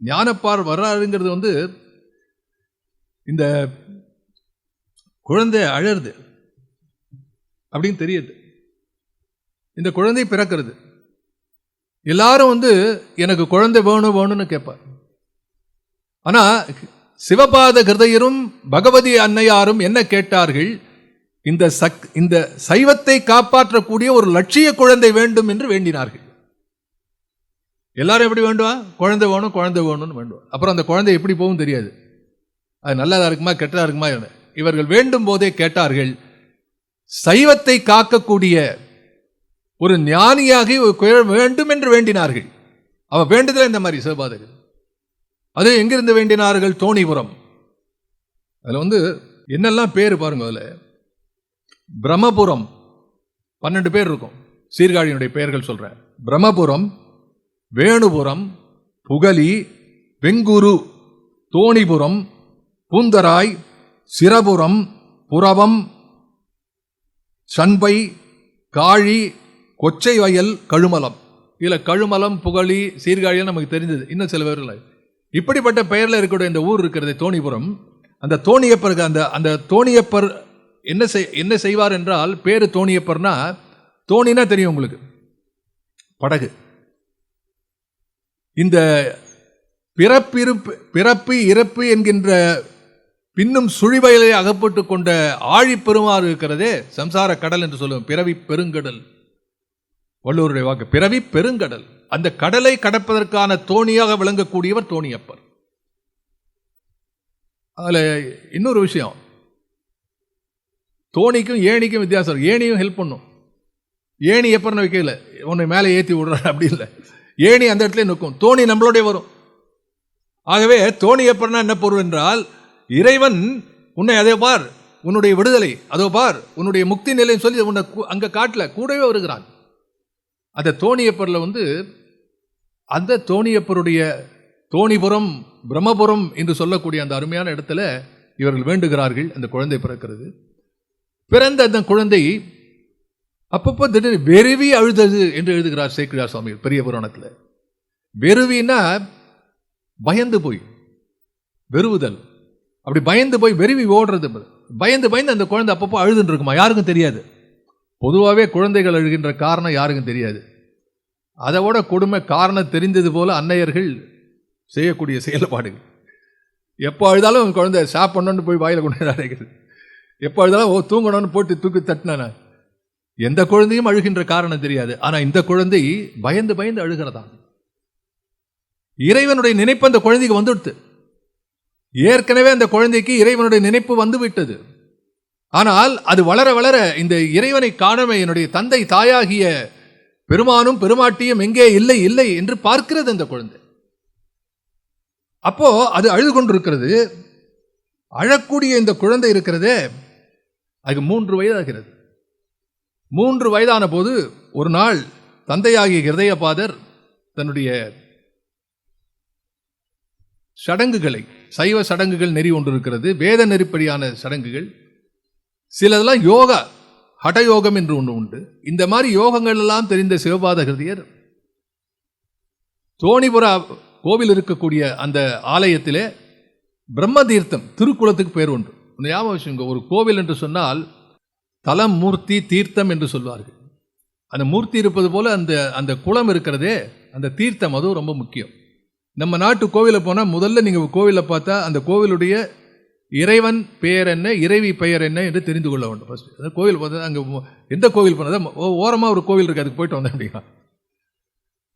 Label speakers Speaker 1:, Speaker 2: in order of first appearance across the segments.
Speaker 1: ஞானப்பார் வர்றாருங்கிறது வந்து இந்த குழந்தை அழருது அப்படின்னு தெரியுது. இந்த குழந்தை பிறக்கிறது. எல்லாரும் வந்து எனக்கு குழந்தை வேணும் வேணும்னு கேட்பார். ஆனா சிவபாத கிருதையரும் பகவதி அன்னையாரும் என்ன கேட்டார்கள்? இந்த சக் இந்த சைவத்தை காப்பாற்றக்கூடிய ஒரு லட்சிய குழந்தை வேண்டும் என்று வேண்டினார்கள். எல்லாரும் எப்படி வேண்டுவா? குழந்தை வேணும் குழந்தை வேணும்னு வேண்டுவா. அப்புறம் அந்த குழந்தை எப்படி போகும் தெரியாது. அது நல்லதாக இருக்குமா கெட்டதா இருக்குமா என்ன? இவர்கள் வேண்டும் போதே கேட்டார்கள் சைவத்தை காக்கக்கூடிய ஒரு ஞானியாகி வேண்டும் என்று வேண்டினார்கள். அவ வேண்டுதல் இந்த மாதிரி சிவபாதகர் அது எங்கிருந்து வேண்டினார்கள்? தோணிபுரம். அதில் வந்து என்னெல்லாம் பேர் பாருங்க அதில். பிரம்மபுரம். பன்னெண்டு பேர் இருக்கும். சீர்காழியினுடைய பெயர்கள் சொல்கிறேன் பிரம்மபுரம் வேணுபுரம் புகலி வெங்குரு தோணிபுரம் பூந்தராய் சிரபுரம் புறவம் சண்பை காழி கொச்சை வயல் கழுமலம். இதில் கழுமலம் புகழி சீர்காழியெல்லாம் நமக்கு தெரிஞ்சது இன்னும் சில பேர் இப்படிப்பட்ட பெயரில் இருக்கக்கூடிய இந்த ஊர் இருக்கிறது தோணிபுரம். அந்த தோணியப்பருக்கு அந்த அந்த தோணியப்பர் என்ன செய் என்ன செய்வார் என்றால் பேர் தோணியப்பர்னா தோணினா தெரியும் உங்களுக்கு. படகு. இந்த பிறப்பிருப்பு பிறப்பு இறப்பு என்கின்ற பின்னும் சுழிவயலை அகப்பட்டு கொண்ட ஆழிப்பெருமாறு இருக்கிறதே சம்சார கடல் என்று சொல்லுவோம். பிறவி பெருங்கடல். வள்ளுவருடைய வாக்கு பிறவி பெருங்கடல். அந்த கடலை கடப்பதற்கான தோணியாக விளங்கக்கூடியவர் தோணியப்பர். அதில் இன்னொரு விஷயம். தோணிக்கும் ஏணிக்கும் வித்தியாசம் ஏணியும் ஹெல்ப் பண்ணும். ஏணி எப்பர்னு வைக்கல. உன்னை மேலே ஏற்றி விடுறாரு அப்படி இல்லை. ஏணி அந்த இடத்துல நிற்கும். தோணி நம்மளோடய வரும். ஆகவே தோணி எப்படின்னா என்ன பொருள் என்றால் இறைவன் உன்னை அதே பார் உன்னுடைய விடுதலை அதோ பார் உன்னுடைய முக்தி நிலைன்னு சொல்லி உன்னை அங்கே காட்டில் கூடவே வருகிறான். அந்த தோணியப்பரில் வந்து அந்த தோணியப்பருடைய தோணிபுரம் பிரம்மபுரம் என்று சொல்லக்கூடிய அந்த அருமையான இடத்துல இவர்கள் வேண்டுகிறார்கள். அந்த குழந்தை பிறக்கிறது. பிறந்த அந்த குழந்தை அப்பப்போ திடீர்னு வெறுவி அழுதது என்று எழுதுகிறார் சேக்கிரார் சுவாமி பெரிய புராணத்தில். வெறுவினா பயந்து போய் வெறுவுதல். அப்படி பயந்து போய் வெறுவி ஓடுறது பயந்து பயந்து அந்த குழந்தை அப்பப்போ அழுதுன்னு இருக்குமா யாருக்கும் தெரியாது. பொதுவாகவே குழந்தைகள் அழுகின்ற காரணம் யாருக்கும் தெரியாது. அதை விட கொடுமை காரணம் தெரிந்தது போல அன்னையர்கள் செய்யக்கூடிய செயல்பாடுகள். எப்போ அழுதாலும் குழந்தை சாப்பிடணும்னு போய் வாயில் கொண்டு வந்து எப்போ அழுதாலும் ஓ தூங்கணும்னு போட்டு தூக்கி தட்டினான? எந்த குழந்தையும் அழுகின்ற காரணம் தெரியாது. ஆனால் இந்த குழந்தை பயந்து பயந்து அழுகிறதா? இறைவனுடைய நினைப்பு அந்த குழந்தைக்கு வந்துடுத்து. ஏற்கனவே அந்த குழந்தைக்கு இறைவனுடைய நினைப்பு வந்துவிட்டது. ஆனால் அது வளர வளர இந்த இறைவனை காணவே என்னுடைய தந்தை தாயாகிய பெருமானும் பெருமாட்டியும் எங்கே இல்லை இல்லை என்று பார்க்கிறது அந்த குழந்தை. அப்போ அது அழுது கொண்டிருக்கிறது. அழக்கூடிய இந்த குழந்தை இருக்கிறதே. அதுக்கு மூன்று வயதாகிறது. மூன்று வயதான போது ஒரு நாள் தந்தையாகிய ஹிருதயபாதர் தன்னுடைய சடங்குகளை சைவ சடங்குகள் நெறி ஒன்று இருக்கிறது வேத நெறிப்படியான சடங்குகள் சிலதெல்லாம் யோகா ஹடயோகம் என்று ஒன்று உண்டு. இந்த மாதிரி யோகங்கள் எல்லாம் தெரிந்த சிவபாத கிருதியர் தோணிபுரா கோவில் இருக்கக்கூடிய அந்த ஆலயத்திலே பிரம்ம தீர்த்தம் திருக்குளத்துக்கு பேர் ஒன்று. இந்த ஞாபகம் வச்சுங்க ஒரு கோவில் என்று சொன்னால் தலம் மூர்த்தி தீர்த்தம் என்று சொல்வார்கள். அந்த மூர்த்தி இருப்பது போல அந்த அந்த குளம் இருக்கிறதே அந்த தீர்த்தம் அதுவும் ரொம்ப முக்கியம். நம்ம நாட்டு கோவிலை போனால் முதல்ல நீங்கள் கோவிலில் பார்த்தா அந்த கோவிலுடைய இறைவன் பெயர் என்ன இறைவி பெயர் என்ன என்று தெரிந்து கொள்ள வேண்டும் ஃபஸ்ட் அதாவது கோவில் பார்த்தா அங்கே எந்த கோவில் போனதா ஓரமாக ஒரு கோவில் இருக்குது அதுக்கு போயிட்டு வந்தேன் அப்படின்னா.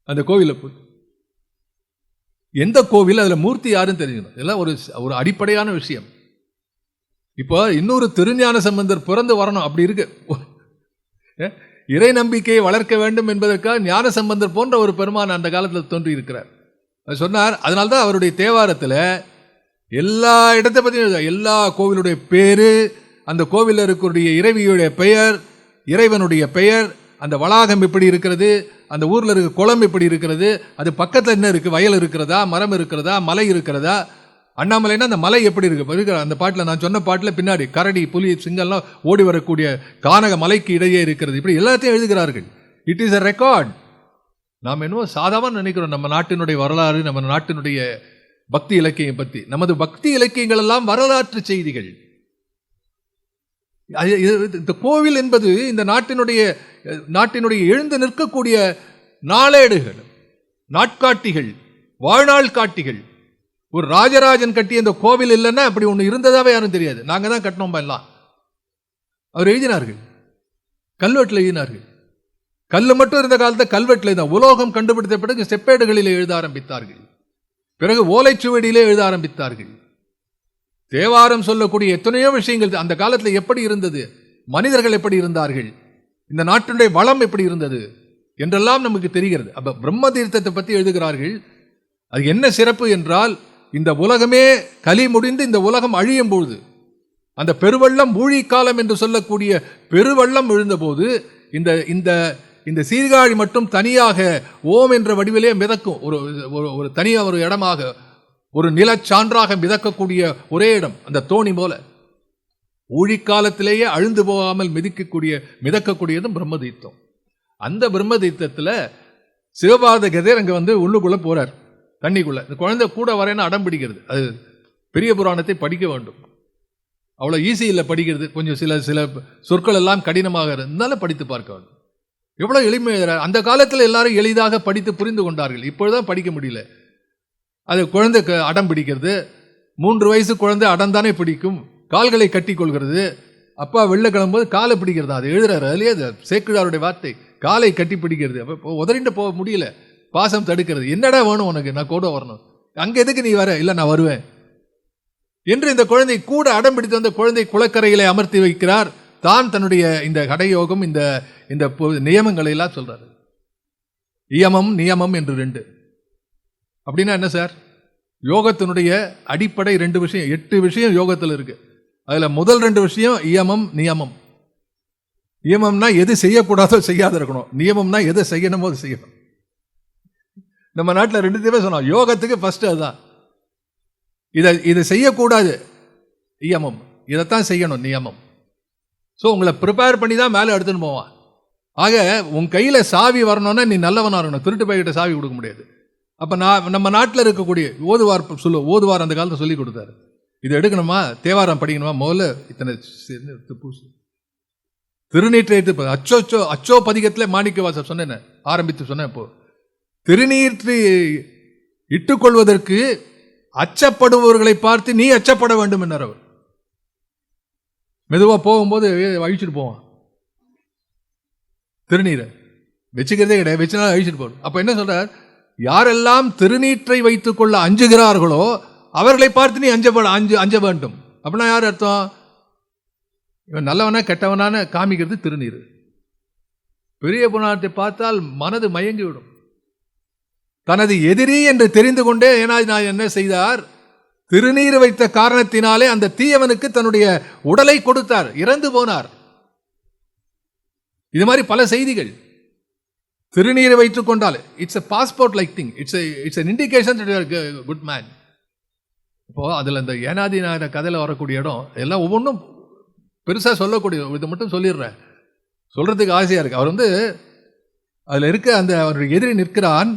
Speaker 1: அந்த கோவிலில் போய் எந்த கோவில் அதில் மூர்த்தி யாருன்னு தெரிஞ்சுக்கணும். இதெல்லாம் ஒரு ஒரு அடிப்படையான விஷயம். இப்போ இன்னொரு திருஞான சம்பந்தர் பிறந்து வரணும். அப்படி இருக்கு. இறை நம்பிக்கையை வளர்க்க வேண்டும் என்பதற்காக ஞான சம்பந்தர் போன்ற ஒரு பெருமான் அந்த காலத்தில் தோன்றி இருக்கிறார். அவர் சொன்னார் அதனால்தான் அவருடைய தேவாரத்தில் எல்லா இடத்தை பற்றியும் எல்லா கோவிலுடைய பேரு அந்த கோவிலில் இருக்கக்கூடிய இறைவியுடைய பெயர் இறைவனுடைய பெயர் அந்த வளாகம் எப்படி இருக்கிறது அந்த ஊரில் இருக்க குளம் எப்படி இருக்கிறது அது பக்கத்தில் என்ன இருக்குது வயல் இருக்கிறதா மரம் இருக்கிறதா மலை இருக்கிறதா அண்ணாமலைன்னா அந்த மலை எப்படி இருக்கு? இருக்கிற அந்த பாட்டில் நான் சொன்ன பாட்டில் பின்னாடி கரடி புலி சிங்கம்லாம் ஓடி வரக்கூடிய கானக மலைக்கு இடையே இருக்கிறது. இப்படி எல்லாத்தையும் எழுதுகிறார்கள். இட் இஸ் அ ரெக்கார்ட் நாம் என்னவோ சாதாரண நினைக்கிறோம் நம்ம நாட்டினுடைய வரலாறு நம்ம நாட்டினுடைய பக்தி இலக்கியம் பற்றி நமது பக்தி இலக்கியங்கள் எல்லாம் வரலாற்று செய்திகள். இது- இந்த கோவில் என்பது இந்த நாட்டினுடைய நாட்டினுடைய எழுந்து நிற்கக்கூடிய நாளேடுகள் நாட்காட்டிகள் வாழ்நாள் காட்டிகள். ஒரு ராஜராஜன் கட்டிய இந்த கோவில் இல்லைன்னா அப்படி ஒன்று இருந்ததாவே யாரும் தெரியாது. நாங்கள் தான் கட்டினோம் எல்லாம்? அவர் எழுதினார்கள். கல்வெட்டில் எழுதினார்கள். கல் மட்டும் இருந்த காலத்தை கல்வெட்டில் தான். உலோகம் கண்டுபிடித்த பிறகு செப்பேடுகளில் எழுத ஆரம்பித்தார்கள். பிறகு ஓலைச்சுவடியிலே எழுத ஆரம்பித்தார்கள். தேவாரம் சொல்லக்கூடிய எத்தனையோ விஷயங்கள் அந்த காலத்தில் எப்படி இருந்தது? மனிதர்கள் எப்படி இருந்தார்கள்? இந்த நாட்டினுடைய வளம் எப்படி இருந்தது? என்றெல்லாம் நமக்கு தெரிகிறது. அப்போ பிரம்ம தீர்த்தத்தை பற்றி எழுதுகிறார்கள். அது என்ன சிறப்பு என்றால் இந்த உலகமே கலி முடிந்து இந்த உலகம் அழியும் பொழுது அந்த பெருவெள்ளம் ஊழிக்காலம் என்று சொல்லக்கூடிய பெருவெள்ளம் விழுந்தபோது இந்த இந்த இந்த சீர்காழி மட்டும் தனியாக ஓம் என்ற வடிவிலே மிதக்கும். ஒரு ஒரு ஒரு தனியாக ஒரு இடமாக ஒரு நிலச்சான்றாக மிதக்கக்கூடிய ஒரே இடம் அந்த தோணி போல. ஊழிக்காலத்திலேயே அழுந்து போகாமல் மிதிக்கக்கூடிய மிதக்கக்கூடியதும் பிரம்மதீத்தம் அந்த பிரம்மதீத்தத்தில் சிவபாத கதையர் அங்கே வந்து உள்ளுக்குள்ளே போறார். தண்ணிக்குள்ள இந்த குழந்தை கூட வரேன்னு அடம் பிடிக்கிறது. அது பெரிய புராணத்தை படிக்க வேண்டும். அவ்வளோ ஈஸி இல்லை படிக்கிறது. கொஞ்சம் சில சில சொற்கள் எல்லாம் கடினமாக இருந்தாலும் படித்து பார்க்க வேண்டும். எவ்வளோ எளிமை அந்த காலத்தில் எல்லாரும் எளிதாக படித்து புரிந்து கொண்டார்கள். இப்பொழுதுதான் படிக்க முடியல. அது குழந்தை க- அடம் பிடிக்கிறது. மூன்று வயசு குழந்தை அடம் தானே பிடிக்கும். கால்களை கட்டி கொள்கிறது. அப்பா வெளில கிளம்பும்போது காலை பிடிக்கிறது? அது எழுதுறாரு. அதுலேயே அது சேக்கிழாருடைய வார்த்தை. காலை கட்டி பிடிக்கிறது. அப்போ இப்போ உதறிண்டு போக முடியல. பாசம் தடுக்கிறது. என்னடா வேணும் உனக்கு? நான் கூட வரணும். அங்கே எதுக்கு நீ வர? இல்லை நான் வருவேன். என்று இந்த குழந்தை கூட அடம் பிடித்து வந்த குழந்தை குளக்கரையிலே அமர்த்தி வைக்கிறார். தான் தன்னுடைய இந்த கடையோகம் இந்த இந்த நியமங்களை எல்லாம் சொல்றாரு. இயமம் நியமம் என்று ரெண்டு. அப்படின்னா என்ன சார்? யோகத்தினுடைய அடிப்படை ரெண்டு விஷயம். எட்டு விஷயம் யோகத்தில் இருக்கு. அதுல முதல் ரெண்டு விஷயம் இயமம் நியமம். நியமம்னா எது செய்யக்கூடாதோ செய்யாத இருக்கணும். நியமம்னா எது செய்யணுமோ அது செய்யணும். நம்ம நாட்டில் ரெண்டுத்தையுமே சொன்னோம் யோகத்துக்கு ஃபஸ்ட்டு அதுதான். இதை இதை செய்யக்கூடாது. நியமம். இதைத்தான் செய்யணும் நியமம். ஸோ உங்களை ப்ரிப்பேர் பண்ணி தான் மேலே எடுத்துன்னு போவான். ஆக உன் கையில் சாவி வரணும்னா நீ நல்லவனாக இருக்கணும். திருட்டு பைக்கிட்ட சாவி கொடுக்க முடியாது. அப்போ நான் நம்ம நாட்டில் இருக்கக்கூடிய ஓதுவார் சொல்லு ஓதுவார் அந்த காலத்தில் சொல்லி கொடுத்தாரு. இது எடுக்கணுமா? தேவாரம் படிக்கணுமா? முதல்ல இத்தனை பூசு. திருநீற்றை எடுத்து ப- அச்சோ அச்சோ பதிகத்தில் மாணிக்க வாசர் சொன்னேன் ஆரம்பித்து சொன்னேன் இப்போ. திருநீற்று இட்டுக்கொள்வதற்கு அச்சப்படுபவர்களை பார்த்து நீ அச்சப்பட வேண்டும் என்றார் அவர். மெதுவா போகும்போது அழிச்சிட்டு போவான். திருநீரை வச்சுக்கிறதே கிடையாது. வச்சுனா அழிச்சிட்டு போகும் அப்ப என்ன சொல்றார்? யாரெல்லாம் திருநீற்றை வைத்துக் கொள்ள அஞ்சுகிறார்களோ அவர்களை பார்த்து நீ அஞ்சப்பட அஞ்சு அஞ்ச வேண்டும். அப்படின்னா யார் அர்த்தம்? இவன் நல்லவனா கெட்டவனான காமிக்கிறது திருநீர். பெரிய புராணத்தை பார்த்தால் மனது மயங்கி விடும் தனது எதிரி என்று தெரிந்து கொண்டே ஏன்னா நான் என்ன செய்தார்? திருநீர் வைத்த காரணத்தினாலே அந்த தீயவனுக்கு தன்னுடைய உடலை கொடுத்தார். இறந்து போனார். இது மாதிரி பல செய்திகள். திருநீரை வைத்துக் கொண்டால் it's a passport like thing it's it's an indication good man இப்போ அதில் இந்த ஏனாதி நாயன கதையில் வரக்கூடிய இடம் எல்லாம் ஒவ்வொன்றும் பெருசாக சொல்லக்கூடிய இதை மட்டும் சொல்லிடுறேன். சொல்கிறதுக்கு ஆசையாக இருக்கு. அவர் வந்து அதில் இருக்க அந்த அவருடைய எதிரி நிற்கிறான்.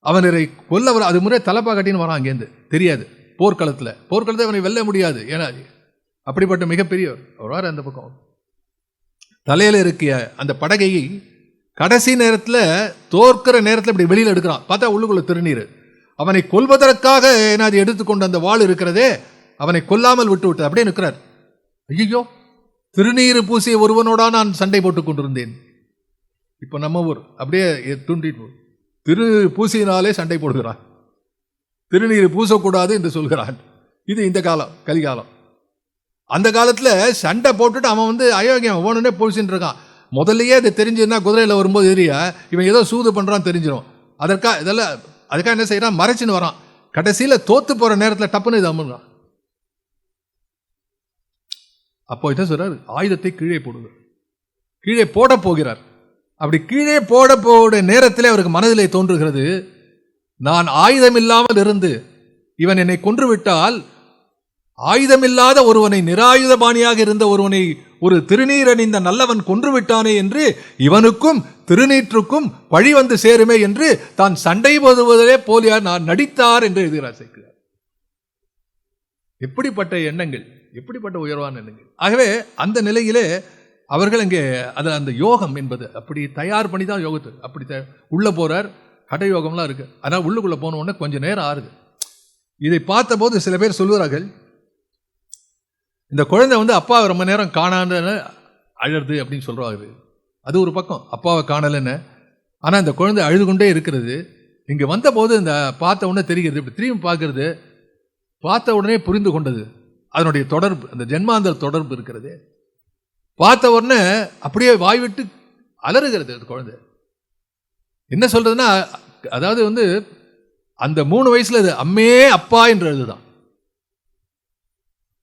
Speaker 1: அவனரை கொல்ல வர அது முறை தலைப்பா கட்டின்னு வரான் அங்கேருந்து தெரியாது. போர்க்களத்தில். போர்க்களத்தை அவனை வெல்ல முடியாது. ஏன்னா அப்படிப்பட்ட மிகப்பெரியவர். அவர் அந்த பக்கம். தலையில் இருக்கிய அந்த படகையை கடைசி நேரத்தில் தோற்கிற நேரத்தில் இப்படி வெளியில் எடுக்கிறான். பார்த்தா உள்ளுக்குள்ள திருநீர். அவனை கொல்வதற்காக ஏன்னா அது எடுத்துக்கொண்டு அந்த வாள் இருக்கிறதே அவனை கொல்லாமல் விட்டு விட்டு அப்படியே நிற்கிறார். ஐயோ திருநீர் பூசிய ஒருவனோட நான் சண்டை போட்டுக் கொண்டிருந்தேன். இப்போ நம்ம ஊர். அப்படியே தூண்டிட்டு திரு பூசியினாலே சண்டை போடுகிறான் திருநீர் பூசக்கூடாது என்று சொல்கிறான் இது இந்த காலம் கலிகாலம். அந்த காலத்தில் சண்டை போட்டுட்டு அவன் வந்து அயோக்கியம் ஓணுன்னே பூசின்னு இருக்கான். முதல்லயே அது தெரிஞ்சுன்னா குதிரையில் வரும்போது எரிய இவன் ஏதோ சூது பண்ணுறான்னு தெரிஞ்சிடும் அதற்காக இதெல்லாம் அதுக்காக என்ன செய்கிறான் மறைச்சின்னு வரான். கடைசியில் தோத்து போகிற நேரத்தில் டப்புன்னு இது அமுறான் அப்போ இதான் சொல்கிறார் ஆயுதத்தை கீழே போடுது கீழே போட போகிறார். அப்படி கீழே போட போட நேரத்தில் அவருக்கு மனதிலே தோன்றுகிறது. நான் ஆயுதம் இல்லாமல் இருந்து இவன் என்னை கொன்று விட்டால் ஆயுதமில்லாத ஒருவனை நிராயுதபாணியாக இருந்த ஒருவனை ஒரு திருநீர் அணிந்த நல்லவன் கொன்று விட்டானே என்று இவனுக்கும் திருநீற்றுக்கும் வழி வந்து சேருமே என்று தான் சண்டை போதுவதே போலியார் நான் நடித்தார் என்று எழுதுகிறார் சேர்க்கிறார் எப்படிப்பட்ட எண்ணங்கள் எப்படிப்பட்ட உயர்வான எண்ணங்கள். ஆகவே அந்த நிலையிலே அவர்கள் அங்கே அது அந்த யோகம் என்பது அப்படி தயார் பண்ணி தான் யோகத்து அப்படி த உள்ளே போகிறார் ஹட யோகம்லாம் இருக்குது ஆனால் உள்ளுக்குள்ளே போன கொஞ்சம் நேரம் ஆறுது. இதை பார்த்தபோது சில பேர் சொல்லுவார்கள் இந்த குழந்தை வந்து அப்பாவை ரொம்ப நேரம் காணான்னு அழறது அப்படின்னு சொல்கிறாரு அது ஒரு பக்கம் அப்பாவை காணலைன்னு. ஆனால் இந்த குழந்தை அழுது கொண்டே இருக்கிறது. இங்கே வந்தபோது இந்த பார்த்த உடனே தெரிகிறது இப்படி திரும்பி பார்க்கறது பார்த்த உடனே புரிந்து கொண்டது. அதனுடைய தொடர்பு அந்த ஜென்மாந்தர் தொடர்பு இருக்கிறது. பார்த்த உடனே அப்படியே வாய் விட்டு அலறுகிறது அந்த குழந்தை. என்ன சொல்றதுன்னா அதாவது வந்து அந்த மூணு வயசுல அது அம்மே அப்பா என்றது தான்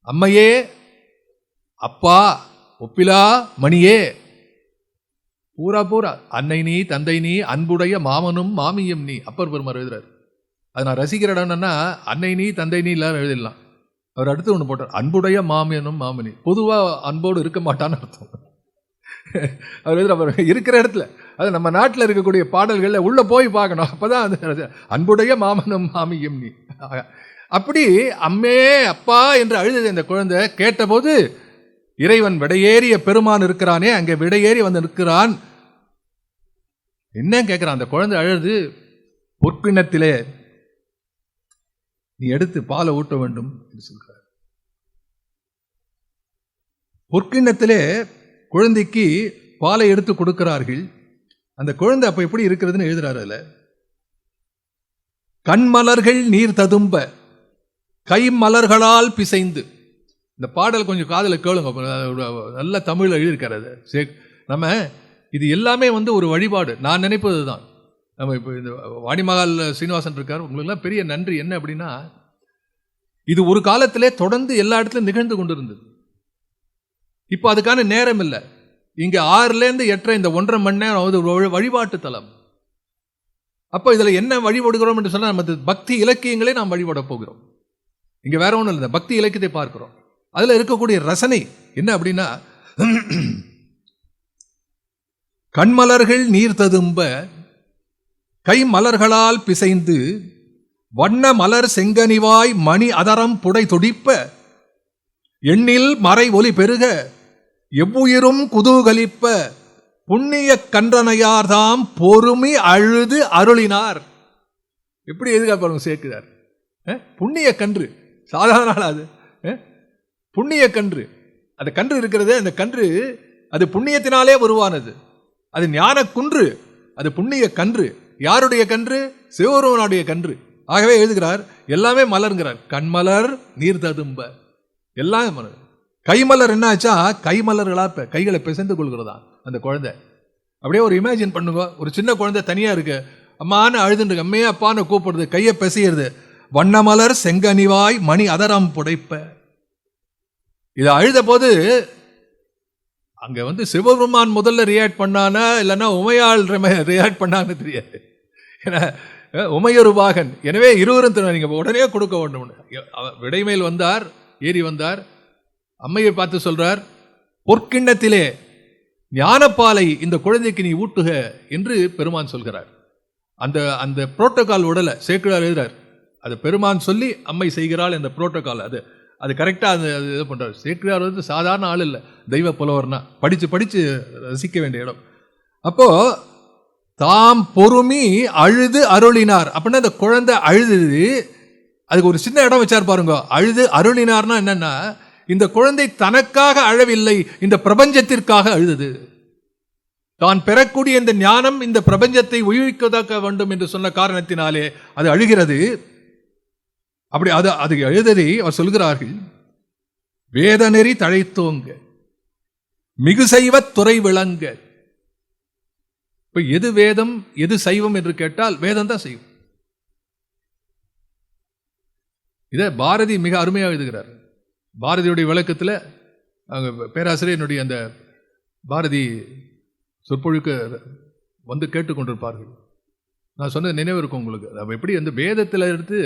Speaker 1: அம்மையே அப்பா ஒப்பிலா மணியே. பூரா பூரா. அன்னை நீ தந்தை நீ அன்புடைய மாமனும் மாமியும் நீ. அப்பர் பெருமார் எழுதுறாரு. அது நான் ரசிக்கிற இடம்னா அன்னை நீ தந்தை நீ இல்லாமல் எழுதிடலாம். அவர் அடுத்து ஒன்று போட்டார். அன்புடைய மாமியனும் மாமனி. பொதுவாக அன்போடு இருக்க மாட்டான்னு அர்த்தம். அவர் எதிர அவர் இருக்கிற இடத்துல அது நம்ம நாட்டில் இருக்கக்கூடிய பாடல்களில் உள்ளே போய் பார்க்கணும். அப்போ தான் அது அன்புடைய மாமனும் மாமியும் நீ அப்படி அம்மே அப்பா என்று அழுதது இந்த குழந்தை கேட்டபோது இறைவன் விடையேறிய பெருமான் இருக்கிறானே அங்கே விடையேறி வந்து நிற்கிறான். என்ன கேட்குறான் அந்த குழந்தை அழுது பொற்கிண்ணத்திலே நீ எடுத்து பாலை ஊட்ட வேண்டும் என்று சொல்கிறார். பொற்கிண்ணத்திலே குழந்தைக்கு பாலை எடுத்து கொடுக்கிறார்கள். அந்த குழந்தை அப்ப எப்படி இருக்கிறதுன்னு எழுதுறாரு அதுல. கண்மலர்கள் நீர் ததும்ப கைமலர்களால் பிசைந்து. இந்த பாடல் கொஞ்சம் காதில் கேளுங்க நல்ல தமிழில் எழுதியிருக்காரு அது. சே நம்ம இது எல்லாமே வந்து ஒரு வழிபாடு. நான் நினைப்பது தான் நம்ம இப்போ இந்த வாடிமகால் சீனிவாசன் இருக்கார். உங்களுக்குலாம் பெரிய நன்றி. என்ன அப்படின்னா இது ஒரு காலத்திலே தொடர்ந்து எல்லா இடத்துலையும் நிகழ்ந்து கொண்டு இருந்தது இப்போ அதுக்கான நேரம் இல்லை. இங்கே ஆறுலேருந்து எட்டரை இந்த ஒன்றரை மணி நேரம் அது வழி- வழிபாட்டு தலம். அப்போ இதில் என்ன வழிபடுகிறோம் என்று சொன்னால் நமது பக்தி இலக்கியங்களே நாம் வழிபட போகிறோம். இங்கே வேற ஒன்றும் இல்லை. பக்தி இலக்கியத்தை பார்க்கிறோம். அதில் இருக்கக்கூடிய ரசனை என்ன அப்படின்னா கண்மலர்கள் நீர் ததும்ப கை மலர்களால் பிசைந்து வண்ண மலர் செங்கனிவாய் மணி அதரம் புடை துடிப்ப எண்ணில் மறை ஒலி பெருக எவ்வுயிரும் குதூகலிப்ப புண்ணிய கன்றனையார்தாம் பொறுமி அழுது அருளினார். எப்படி எதுக்கா சேர்க்கிறார்? புண்ணிய கன்று. சாதாரண அது? புண்ணிய கன்று. அந்த கன்று இருக்கிறது அந்த கன்று அது புண்ணியத்தினாலே உருவானது. அது ஞான குன்று அது புண்ணிய கன்று. யாருடைய கன்று? சிவபெருமானுடைய கன்று. ஆகவே எழுதுகிறார் எல்லாமே மலர்ங்கிறார். கண்மலர் நீர் ததும்ப. எல்லாம் மலர். கைமலர் என்ன ஆச்சா கைமலர்களா இப்போ கைகளை பிசைந்து கொள்கிறதா? அந்த குழந்தை. அப்படியே ஒரு இமேஜின் பண்ணுங்க. ஒரு சின்ன குழந்தை தனியா இருக்கு. அம்மான்னு அழுதுன்னு அம்மையே அப்பான்னு கூப்பிடுது. கையை பிசையிறது. வண்ணமலர் செங்கனிவாய் மணி அதரம் புடைப்ப. இதை அழுத போது அங்கே வந்து சிவபெருமான் முதல்ல ரியாக்ட் பண்ணானா இல்லைன்னா உமையாள் ரியாக்ட் பண்ணான்னு தெரியாது. ஏன்னா அஹ், உமையொரு பாகன் எனவே இருவரும் திரு- நீங்கள் உடனே கொடுக்க வேண்டும். விடைமேல் வந்தார் ஏறி வந்தார். அம்மையை பார்த்து சொல்கிறார் பொற்கிண்ணத்திலே ஞானப்பாலை இந்த குழந்தைக்கு நீ ஊட்டுக என்று பெருமான் சொல்கிறார். அந்த அந்த புரோட்டோகால் உடலை சேக்கிழார் எழுதுறார். அது பெருமான் சொல்லி அம்மை செய்கிறாள் என்ற புரோட்டோகால் அது. அது கரெக்டாக அது அது இது பண்ணுறாரு சேக்கிழார் வந்து சாதாரண ஆள் இல்லை. தெய்வ புலவர்னா. படித்து படித்து ரசிக்க வேண்டிய இடம். அப்போது தாம் பொறுமி அழுது அருளினார். அப்படின்னா அந்த குழந்தை அழுது அதுக்கு ஒரு சின்ன இடம் வச்சார் பாருங்க. அழுது அருளினார்னா என்னென்னா இந்த குழந்தை தனக்காக அழவில்லை இந்த பிரபஞ்சத்திற்காக அழுதது. தான் பெறக்கூடிய இந்த ஞானம் இந்த பிரபஞ்சத்தை உயிர்க்கதாக்க வேண்டும் என்று சொன்ன காரணத்தினாலே அது அழுகிறது. அப்படி அது அது எழுததை அவர் சொல்கிறார்கள் வேதநெறி தழைத்தோங்க மிகு சைவ துறை விளங்க. இப்ப எது வேதம் எது சைவம் என்று கேட்டால் வேதம் தான் சைவம். இதை பாரதி மிக அருமையாக எழுதுகிறார். பாரதியுடைய விளக்கத்தில் அவங்க பேராசிரியனுடைய அந்த பாரதி சொற்பொழுக்க வந்து கேட்டுக்கொண்டிருப்பார்கள். நான் சொன்னது நினைவு இருக்கும் உங்களுக்கு. அவ எப்படி அந்த வேதத்தில் எடுத்து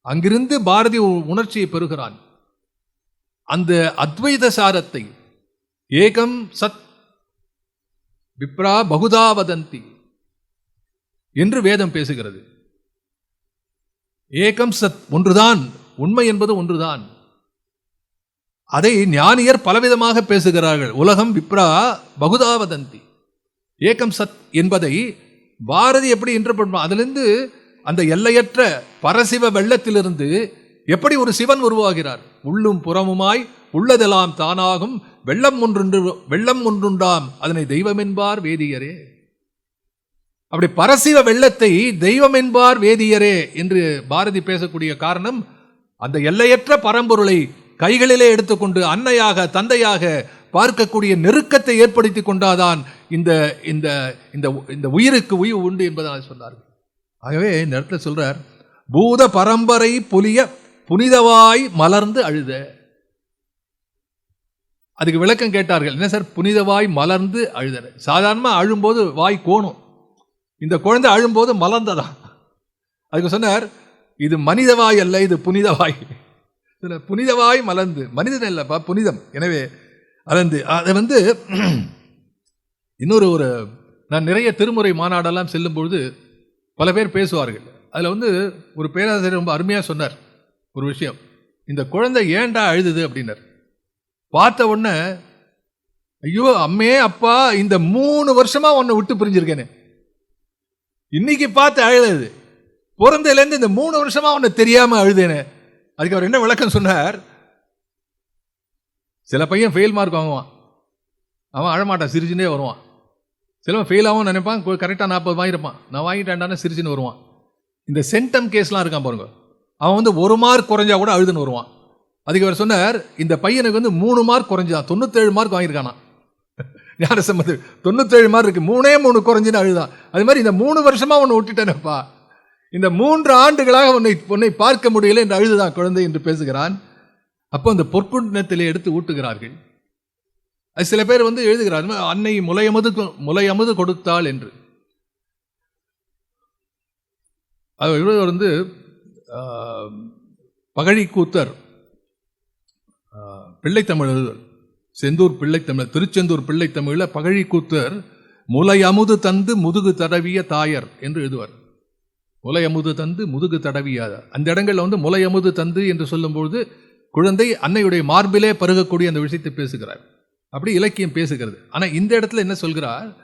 Speaker 1: அங்கிருந்து பாரதி உ- உணர்ச்சியை பெறுகிறான். அந்த அத்வைத சாரத்தை ஏகம் சத் விப்ரா பகுதா வதந்தி என்று வேதம் பேசுகிறது. ஏகம் சத் ஒன்றுதான் உண்மை என்பது ஒன்றுதான். அதை ஞானியர் பலவிதமாக பேசுகிறார்கள். உலகம் விப்ரா பகுதாவதந்தி ஏகம் சத் என்பதை பாரதி எப்படி இன்டர்பிரட் அதிலிருந்து அந்த எல்லையற்ற பரசிவ வெள்ளத்திலிருந்து எப்படி ஒரு சிவன் உருவாகிறார்? உள்ளும் புறமுமாய் உள்ளதெல்லாம் தானாகும். வெள்ளம் ஒன்றுண்டு வெள்ளம் ஒன்றுண்டாம். அதனை தெய்வம் என்பார் வேதியரே. அப்படி பரசிவ வெள்ளத்தை தெய்வம் என்பார் வேதியரே என்று பாரதி பேசக்கூடிய காரணம் அந்த எல்லையற்ற பரம்பொருளை கைகளிலே எடுத்துக்கொண்டு அன்னையாக தந்தையாக பார்க்கக்கூடிய நெருக்கத்தை ஏற்படுத்தி கொண்டாதான் இந்த இந்த இந்த இந்த உயிருக்கு உயிர் உண்டு என்பதாக சொன்னார்கள். ஆகவே இந்த இடத்துல சொல்கிறார் பூத பரம்பரை புலிய புனிதவாய் மலர்ந்து அழுத. அதுக்கு விளக்கம் கேட்டார்கள் என்ன சார்? புனிதவாய் மலர்ந்து அழுதன சாதாரணமாக அழும்போது வாய் கோணும். இந்த குழந்தை அழும்போது மலர்ந்ததா? அதுக்கு சொன்னார் இது மனிதவாய் அல்ல இது புனிதவாய். இதுல புனிதவாய் மலர்ந்து மனிதன் இல்லைப்பா புனிதம். எனவே அலர்ந்து அதை வந்து இன்னொரு ஒரு நான் நிறைய திருமுறை மாநாடெல்லாம் செல்லும் பொழுது பல பேர் பேசுவார்கள். அதில் வந்து ஒரு பேராசிரியர் ரொம்ப அருமையாக சொன்னார். ஒரு விஷயம். இந்த குழந்தை ஏன்டா அழுதுது அப்படின்னார். பார்த்த உடனே ஐயோ அம்மே அப்பா இந்த மூணு வருஷமாக உன்னை விட்டு பிரிஞ்சிருக்கேனே. இன்னைக்கு பார்த்து அழுது பிறந்தலேருந்து இந்த மூணு வருஷமாக உன்னை தெரியாமல் அழுதேனே. அதுக்கு அவர் என்ன விளக்கம் சொன்னார்? சில பையன் ஃபெயில் மார்க் வாங்குவான். அவன் அழமாட்டான் சிரிச்சுனே வருவான். சிலவன் ஃபெயிலாகவும் நினைப்பான் கரெக்டாக நாற்பது வாங்கியிருப்பான். நான் வாங்கிட்டேன்டானே சிரிச்சுன்னு வருவான். இந்த சென்டம் கேஸ்லாம் இருக்கான் பாருங்க. அவன் வந்து ஒரு மார்க் குறைஞ்சா கூட அழுதுன்னு வருவான். அதுக்கு அவர் சொன்னார் இந்த பையனுக்கு வந்து மூணு மார்க் குறைஞ்சான் தொண்ணூத்தேழு மார்க் வாங்கியிருக்கானா? ஞான சம்மதி தொண்ணூத்தேழு மார்க் இருக்கு. மூணே மூணு குறைஞ்சுன்னு அழுதான். அது மாதிரி இந்த மூணு வருஷமா ஒன்று விட்டுட்டேனப்பா. இந்த மூன்று ஆண்டுகளாக உன்னை உன்னை பார்க்க முடியல என்று அழுதுதான் குழந்தை என்று பேசுகிறான். அப்போ அந்த பொற்குண்டத்திலே எடுத்து ஊட்டுகிறார்கள். சில பேர் வந்து எழுதுகிறார் அன்னை முலையமது முலையமுது கொடுத்தாள் என்று. இவர் வந்து பகழிக்கூத்தர் பகழி கூத்தர் ஆஹ், பிள்ளைத்தமிழ் எழுதுவர். செந்தூர் பிள்ளைத்தமிழ் திருச்செந்தூர் பிள்ளைத்தமிழில் பகழி கூத்தர் தந்து முதுகு தடவிய தாயர் என்று எழுதுவார். முலையமுது தந்து முதுகு தடவிய அந்த இடங்களில் வந்து முலை அமுது தந்து என்று சொல்லும்பொழுது குழந்தை அன்னையுடைய மார்பிலே பருகக்கூடிய அந்த விஷயத்தை பேசுகிறார். அப்படி இலக்கியம் பேசுகிறது. ஆனால் இந்த இடத்துல என்ன சொல்கிறார்?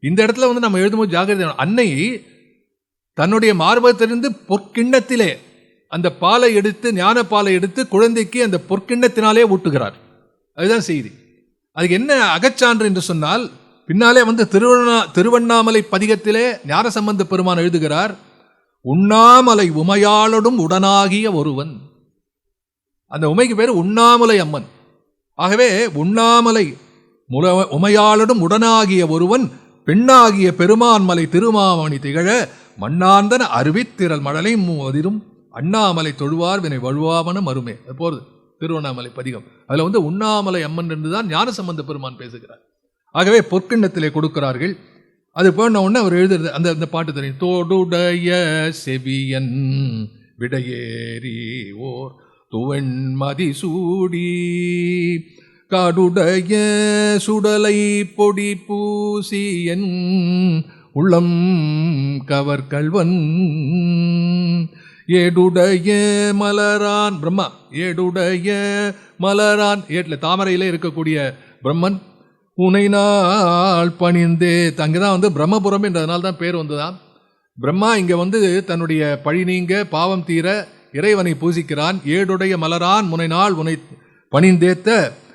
Speaker 1: இந்த இடத்துல வந்து நம்ம எழுதும்போது ஜாகிரதை அன்னை தன்னுடைய மார்பகத்திலிருந்து பொற்கிண்ணத்திலே அந்த பாலை எடுத்து ஞான பாலை எடுத்து குழந்தைக்கு அந்த பொற்கிண்ணத்தினாலே ஊட்டுகிறார். அதுதான் செய்தி. அதுக்கு என்ன அகச்சான்று என்று சொன்னால் பின்னாலே வந்து திருவண்ணா திருவண்ணாமலை பதிகத்திலே ஞானசம்பந்த பெருமான் எழுதுகிறார் உண்ணாமலை உமையாளடும் உடனாகிய ஒருவன். அந்த உமைக்கு பேர் உண்ணாமலை அம்மன். ஆகவே உண்ணாமலை முல உமையாளோடும் உடனாகிய ஒருவன் பெண்ணாகிய பெருமான்மலை திருமாமணி திகழ மண்ணாந்தன அருவித்திரல் மழலை மூதிரும். அண்ணாமலை தொழுவார் வினை வழுவாவன மருமே அது திருவண்ணாமலை பதிகம். அதில் வந்து உண்ணாமலை அம்மன் என்றுதான் ஞானசம்பந்த பெருமான் பேசுகிறார். ஆகவே பொற்கிண்ணத்திலே கொடுக்கிறார்கள். அது போன உடனே அவர் எழுதுறது அந்த அந்த பாட்டு தெரியும். தோடுடைய செவியன் விடையேறி ஓர் துவண்மதி சூடி காடுடைய சுடலை பொடி பூசியன் உள்ளம் கவர்கல்வன் ஏடுடைய மலரான் பிரம்மா ஏடுடைய மலரான் ஏட்டில் தாமரையில் இருக்கக்கூடிய பிரம்மன் உனை நாள் பணிந்தே. அங்கே தான் வந்து பிரம்மபுரம் என்றதுனால தான் பேர் வந்ததாம். பிரம்மா இங்கே வந்து தன்னுடைய பழி நீங்க பாவம் தீர இறைவனை பூசிக்கிறான். ஏடுடைய மலரான் முனை நாள் உனை பணிந்தேத்த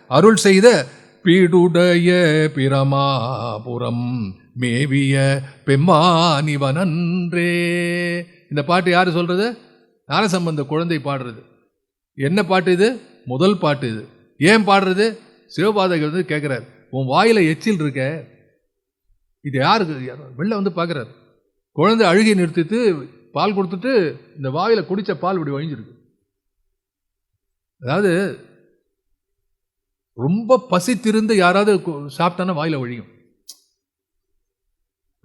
Speaker 1: அருள் செய்த பீடுடைய பிரமாபுரம் மேவிய பெம்மானிவனன்றே. இந்த பாட்டு யார் சொல்கிறது ஞானசம்பந்த குழந்தை பாடுறது. என்ன பாட்டு இது? முதல் பாட்டு இது. ஏன் பாடுறது? சிவபாதகர் வந்து கேட்குறாரு உன் வாயில் எச்சில் இருக்க. இது யாருக்கு? வெளில வந்து பார்க்குறாரு குழந்தை அழுகி நிறுத்திட்டு பால் கொடுத்துட்டு இந்த வாயில குடிச்ச பால் இப்படி வழிஞ்சிருக்கு. அதாவது ரொம்ப பசி திருந்து யாராவது சாப்பிட்டானா வாயில ஒழியும்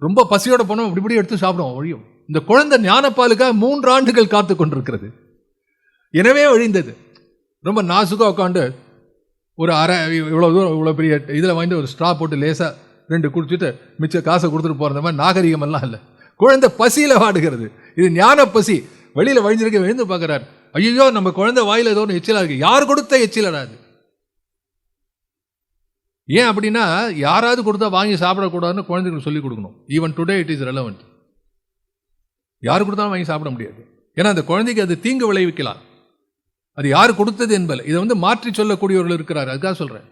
Speaker 1: ரொம்ப பசியோட போனோம் இப்படி இப்படி எடுத்து சாப்பிடுவோம் ஒழியும் இந்த குழந்தை ஞானப்பாலுக்காக மூன்று ஆண்டுகள் காத்து கொண்டிருக்கிறது. எனவே ஒழிந்தது ரொம்ப நாசுக்காக உட்காந்து ஒரு அரை இவ்வளோ தூரம் இவ்வளோ பெரிய இதில் வாங்கிட்டு ஒரு ஸ்ட்ரா போட்டு லேசாக ரெண்டு குடிச்சிட்டு மிச்ச காசை கொடுத்துட்டு போகிற மாதிரி நாகரிகமெல்லாம் இல்லை. குழந்தை பசியில் வாடுகிறது. இது ஞான பசி வெளியில் வழிஞ்சிருக்க விழுந்து பார்க்குறார். ஐயோ நம்ம குழந்தை வாயில் ஏதோ ஒன்று எச்சிலாக இருக்கு. யார் கொடுத்த எச்சிலடாது ஏன் அப்படின்னா யாராவது கொடுத்தா வாங்கி சாப்பிடக்கூடாதுன்னு குழந்தைகளுக்கு சொல்லிக் கொடுக்கணும். Even today it is relevant யார் கொடுத்தாலும் வாங்கி சாப்பிட முடியாது. ஏன்னா அந்த குழந்தைக்கு அது தீங்கு விளைவிக்கலாம். அது யார் கொடுத்தது என்பது. இதை வந்து மாற்றி சொல்லக்கூடியவர்கள் இருக்கிறார். அதுக்காக சொல்கிறேன்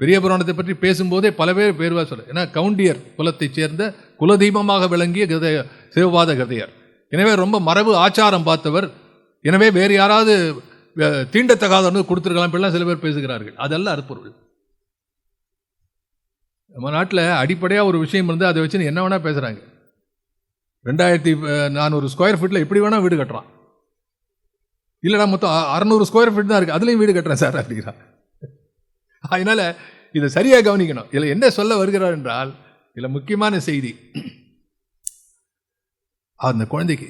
Speaker 1: பெரிய புராணத்தை பற்றி பேசும்போதே பல பேர் பேருவா சொல்ல ஏன்னா கவுண்டியர் குலத்தைச் சேர்ந்த குலதீபமாக விளங்கிய கிருதய சிவவாத கிருதையர். எனவே ரொம்ப மரபு ஆச்சாரம் பார்த்தவர். எனவே வேறு யாராவது தீண்டத்தகாத கொடுத்துருக்கலாம் இப்படிலாம் சில பேர் பேசுகிறார்கள். அதெல்லாம் அற்பொருள் நம்ம நாட்டில் அடிப்படையாக ஒரு விஷயம் இருந்து அதை வச்சு என்ன வேணால் பேசுகிறாங்க ரெண்டாயிரத்தி நானூறு ஸ்கொயர் ஃபீட்டில் எப்படி வேணால் வீடு கட்டுறான். இல்லைடா மொத்தம் அறநூறு ஸ்கொயர் ஃபீட் தான் இருக்குது அதுலேயும் வீடு கட்டுறேன் சார் அப்படிங்கிறான். அதனால் இதை சரியாக கவனிக்கணும். இதில் என்ன சொல்ல வருகிறார் என்றால் இதில் முக்கியமான செய்தி. அந்த குழந்தைக்கு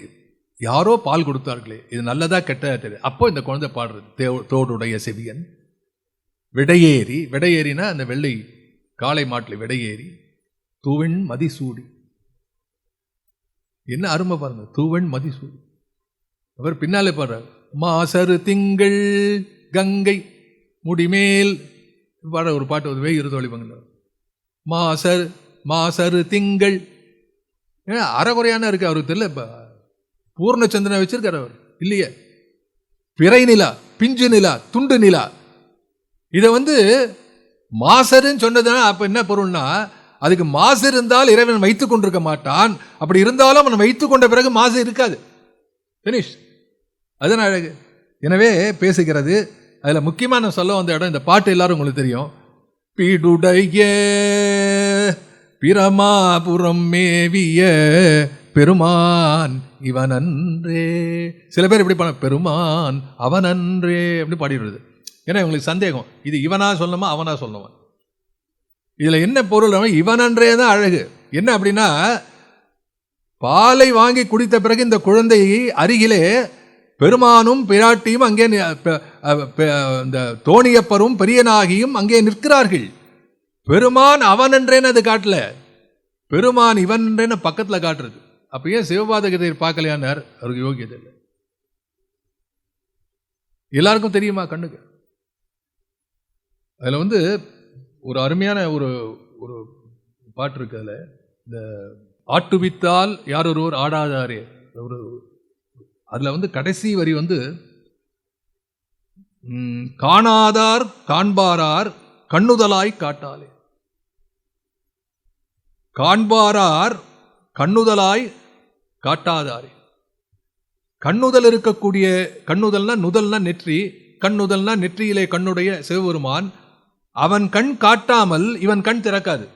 Speaker 1: யாரோ பால் கொடுத்தார்களே இது நல்லதா கெட்டதா தெரியும் அப்போ இந்த குழந்தை பாடுறது தே- தோடுடைய செவியன். விடையேறி விடையேறினா அந்த வெள்ளை காளை மாட்டில் விடையேறி தூவெண் மதிசூடி என்ன அருமை பாருங்க தூவெண் மதிசூடி அவர் பின்னாலே பாடுறார் மாசரு திங்கள் கங்கை முடிமேல் பாட ஒரு பாட்டு ஒரு வேய் இருதோழி பங்களா மாசர் மாசரு திங்கள் ஏன்னா அறகுறையான இருக்கு அவருக்கு தெரியல இப்போ பூர்ணச்சந்திரனை வச்சிருக்காரு அவர். இல்லையே? பிறை நிலா பிஞ்சு நிலா துண்டு நிலா. இதை வந்து மாசருன்னு சொன்னதுன்னா அப்போ என்ன பொருள்னா அதுக்கு மாசு இருந்தால் இறைவன் வைத்துக் கொண்டிருக்க மாட்டான். அப்படி இருந்தாலும் அவன் வைத்து கொண்ட பிறகு மாசு இருக்காது. ஃபினிஷ் அதுதான் அழகு. எனவே பேசுகிறது. அதில் முக்கியமான சொல்ல வந்த இடம் இந்த பாட்டு எல்லாரும் உங்களுக்கு தெரியும். பீடுடைய பிரமாபுரம் மேவிய பெருமான் இவனன்றே. சில பேர் இப்படி பண்ண பெருமான் அவனன்றே அப்படி பாடிடுறது. ஏன்னா இவங்களுக்கு சந்தேகம். இது இவனா சொல்லணுமா அவனா சொல்லணுமா? இதில் என்ன பொருள் இவனன்றே தான் அழகு. என்ன அப்படின்னா பாலை வாங்கி குடித்த பிறகு இந்த குழந்தை அருகிலே பெருமானும் பிராட்டியும் அங்கே இந்த தோணியப்பரும் பெரியனாகியும் அங்கே நிற்கிறார்கள். பெருமான் அவன் என்றேன்னு அது காட்டல. பெருமான் இவன் என்றேன்னு பக்கத்தில் காட்டுறது. அப்ப ஏன் சிவபாதகத்தையர் பார்க்கலையானார் அவருக்கு யோகியதை இல்லை. எல்லாருக்கும் தெரியுமா கண்ணுக்கு? அதில் வந்து ஒரு அருமையான ஒரு ஒரு பாட்டு இருக்கு அதில். இந்த ஆட்டுவித்தால் யார் ஒருவர் ஆடாதாரே. ஒரு அதில் வந்து கடைசி வரி வந்து காணாதார் காண்பாரார் கண்ணுதலாய் காட்டாலே. காண்பாரார் கண்ணுதலாய் காட்டாதாரே. கண்ணுதல் இருக்கக்கூடிய கண்ணுதல்னா நுதல்னா நெற்றி கண்ணுதல்னா நெற்றியிலே கண்ணுடைய சிவபெருமான் அவன் கண் காட்டாமல் இவன் கண் திறக்காது.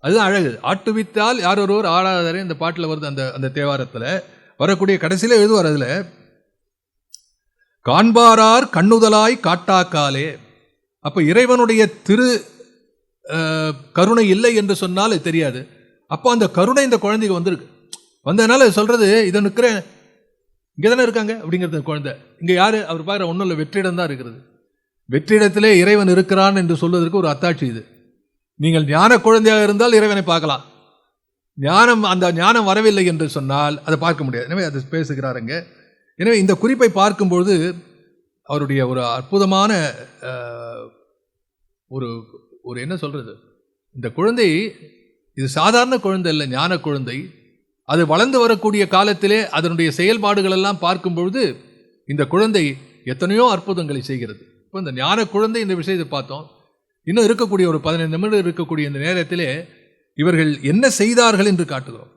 Speaker 1: அதுதான் அழகு. ஆட்டுவித்தால் யார் ஒருவர் ஆடாதாரே இந்த பாட்டில் வருது அந்த அந்த தேவாரத்தில். வரக்கூடிய கடைசியில் எழுதுவார் அதில் காண்பாரார் கண்ணுதலாய் காட்டாக்காலே. அப்போ இறைவனுடைய திரு கருணை இல்லை என்று சொன்னாலே தெரியாது. அப்போ அந்த கருணை இந்த குழந்தைக்கு வந்திருக்கு. வந்ததுனால சொல்கிறது இதை நிற்கிறேன். இங்கே தானே இருக்காங்க? அப்படிங்கிறது குழந்தை. இங்கே யார்? அவர் பாரு ஒன்றும் இல்லை வெற்றிடம் தான் இருக்கிறது வெற்றிடத்திலே இறைவன் இருக்கிறான் என்று சொல்வதற்கு ஒரு அத்தாட்சி இது. நீங்கள் ஞான குழந்தையாக இருந்தால் இறைவனை பார்க்கலாம். ஞானம் அந்த ஞானம் வரவில்லை என்று சொன்னால் அதை பார்க்க முடியாது. எனவே அதை பேசுகிறாருங்க எனவே இந்த குறிப்பை பார்க்கும்பொழுது அவருடைய ஒரு அற்புதமான ஒரு ஒரு என்ன சொல்றது? இந்த குழந்தை இது சாதாரண குழந்தை இல்லை ஞான குழந்தை. அது வளர்ந்து வரக்கூடிய காலத்திலே அதனுடைய செயல்பாடுகள் எல்லாம் பார்க்கும் பொழுது இந்த குழந்தை எத்தனையோ அற்புதங்களை செய்கிறது. இப்போ இந்த ஞான குழந்தை இந்த விஷயத்தை பார்த்தோம். இன்னும் இருக்கக்கூடிய ஒரு பதினைந்து நிமிடம் இருக்கக்கூடிய இந்த நேரத்திலே இவர்கள் என்ன செய்தார்கள் என்று காட்டுகிறோம்.